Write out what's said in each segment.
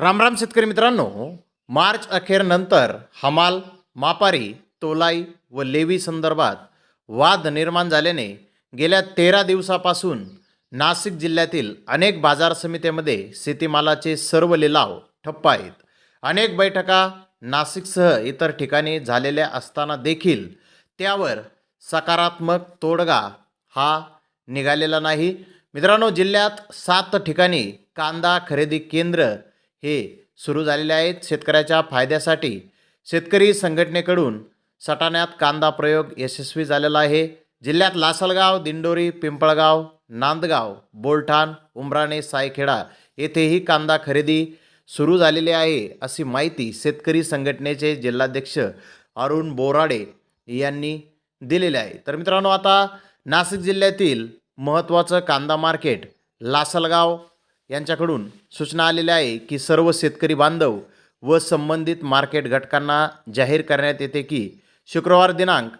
रामराम शेतकरी मित्रांनो मार्च अखेरनंतर हमाल मापारी तोलाई व लेवी संदर्भात वाद निर्माण झाल्याने गेल्या तेरा दिवसापासून नाशिक जिल्ह्यातील अनेक बाजार समित्यामध्ये शेतीमालाचे सर्व लिलाव ठप्प आहेत. अनेक बैठका नाशिकसह इतर ठिकाणी झालेल्या असताना देखील त्यावर सकारात्मक तोडगा हा निघालेला नाही. मित्रांनो जिल्ह्यात सात ठिकाणी कांदा खरेदी केंद्र हे सुरू झालेले आहेत शेतकऱ्याच्या फायद्यासाठी. शेतकरी संघटनेकडून सटाण्यात कांदा प्रयोग यशस्वी झालेला आहे. जिल्ह्यात लासलगाव दिंडोरी पिंपळगाव नांदगाव बोलठाण उमराणे सायखेडा येथेही कांदा खरेदी सुरू झालेली आहे अशी माहिती शेतकरी संघटनेचे जिल्हाध्यक्ष अरुण बोराडे यांनी दिलेले आहे. तर मित्रांनो आता नाशिक जिल्ह्यातील महत्त्वाचं कांदा मार्केट लासलगाव यांच्याकडून सूचना आलेल्या आहे की सर्व शेतकरी बांधव व संबंधित मार्केट घटकांना जाहीर करण्यात येते की शुक्रवार दिनांक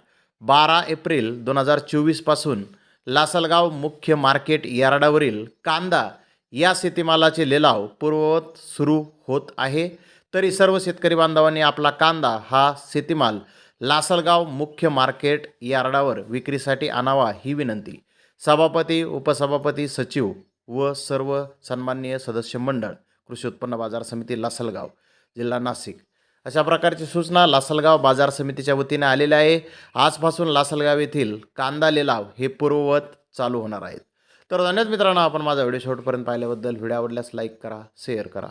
बारा एप्रिल दोन हजार चोवीसपासून लासलगाव मुख्य मार्केट यार्डावरील कांदा या शेतीमालाचे लिलाव पूर्ववत सुरू होत आहे. तरी सर्व शेतकरी बांधवांनी आपला कांदा हा शेतीमाल लासलगाव मुख्य मार्केट यार्डावर विक्रीसाठी आणावा ही विनंती. सभापती उपसभापती सचिव व सर्व सन्माननीय सदस्य मंडळ कृषी उत्पन्न बाजार समिती लासलगाव जिल्हा नाशिक. अशा प्रकारची सूचना लासलगाव बाजार समितीच्या वतीने आलेल्या आहे. आजपासून लासलगाव येथील कांदा लिलाव हे पूर्ववत चालू होणार आहेत. तर धन्यवाद मित्रांनो आपण माझा व्हिडिओ शेवटपर्यंत पाहिल्याबद्दल. व्हिडिओ आवडल्यास लाईक करा शेअर करा.